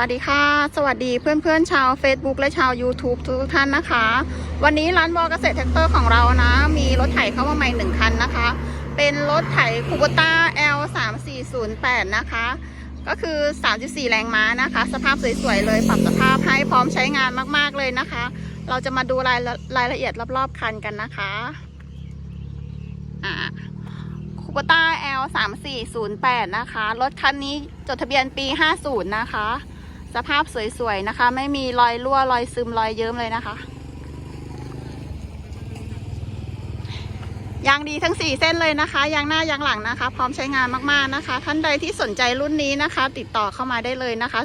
วัสดีค่ะ สวัสดีเพื่อนๆชาว Facebook และชาว YouTube ทุกท่านนะคะ วันนี้ร้านวอเกษตรแท็กเตอร์ของเรานะ มีรถไถเข้ามาใหม่หนึ่งคันนะคะ เป็นรถไถคูโบต้า L 3 4 0 8นะคะ ก็คือ 34 แรงม้านะคะ สภาพสวยๆเลย ปรับสภาพให้พร้อมใช้งานมากๆเลยนะคะ เราจะมาดูรายรายละเอียดรอบๆคันกันนะคะอ่าคูปต้า L 3 4 0 8นะคะ รถคันนี้จดทะเบียนปี 50 นะคะ สภาพสวยๆนะคะ ไม่มีรอยรั่วรอยซึมรอยเยิ้มเลยนะคะยางดีทั้ง 4 เส้นเลยนะคะยางหน้ายางหลังนะคะ พร้อมใช้งานมากๆนะคะ ท่านใดที่สนใจรุ่นนี้นะคะ ติดต่อเข้ามาได้เลยนะคะ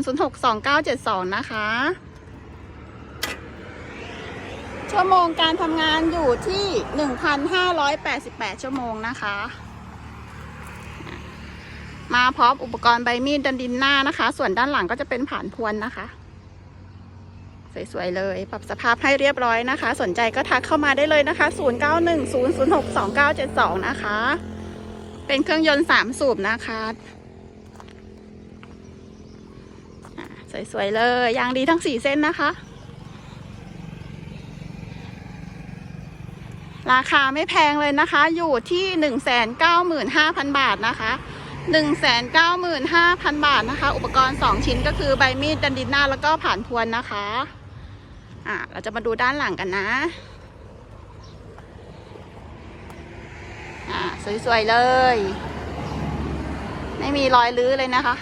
0910062972 นะคะ ชั่วโมงการทำงานอยู่ที่ 1,588 ชั่วโมงนะคะ มาพร้อมอุปกรณ์ใบมีดดันดินหน้านะคะ ส่วนด้านหลังก็จะเป็นผ่านพวนนะคะ สวยๆเลย ปรับสภาพให้เรียบร้อยนะคะ สนใจก็ทักเข้ามาได้เลยนะคะ 0910062972 นะคะ เป็นเครื่องยนต์ 3 สูบนะคะสวยๆเลยยางดีทั้ง 4 เส้นนะคะ ราคาไม่แพงเลยนะคะ อยู่ที่ 195,000 บาทนะคะ 195,000 บาทนะคะ อุปกรณ์ 2 ชิ้นก็คือใบมีดดันดินหน้าแล้วก็ผ่านพวนนะคะ อะเราจะมาดูด้านหลังกันนะ อะสวยๆเลย ไม่มีรอยลื้อเลยนะคะ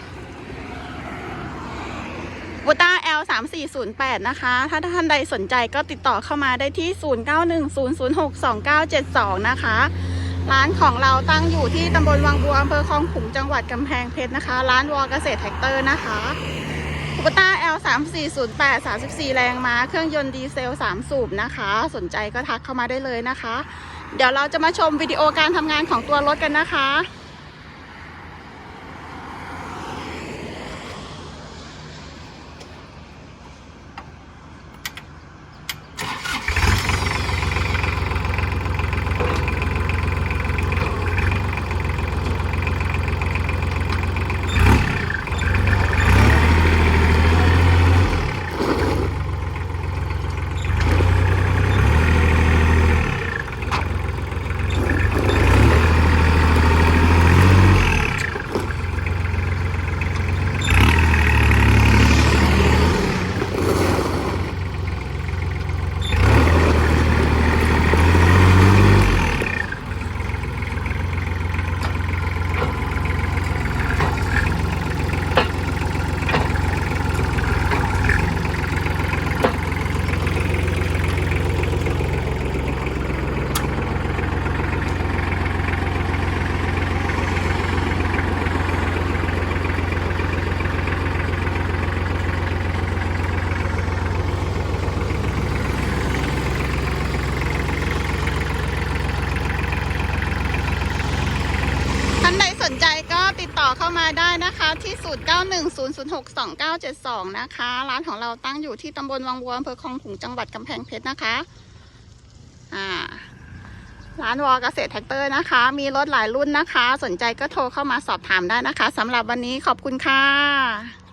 บูต้า L 3 4 0 8นะคะ ถ้าท่านใดสนใจก็ติดต่อเข้ามาได้ที่ 0910062972 นะคะ ร้านของเราตั้งอยู่ที่ตำบลวังบัวอำเภอคลองขุงจังหวัดกำแพงเพชรนะคะ ร้านวอเกษตรแท็กเตอร์นะคะบูต้า L 3 4 0 8 34 แรงม้า เครื่องยนต์ดีเซล 3 สูบนะคะ สนใจก็ทักเข้ามาได้เลยนะคะ เดี๋ยวเราจะมาชมวิดีโอการทำงานของตัวรถกันนะคะ ท่า นใดสนใจก็ติดต่อเข้ามาได้นะคะ ที่0910062972 นะคะ ร้านของเราตั้งอยู่ที่ตำบลวังวัวอำเภอคลองขุงจังหวัดกำแพงเพชรนะคะอ่าร้านวอเกษตรแท็กเตอร์นะคะ มีรถหลายรุ่นนะคะ สนใจก็โทรเข้ามาสอบถามได้นะคะสำหรับวันนี้ขอบคุณค่ะ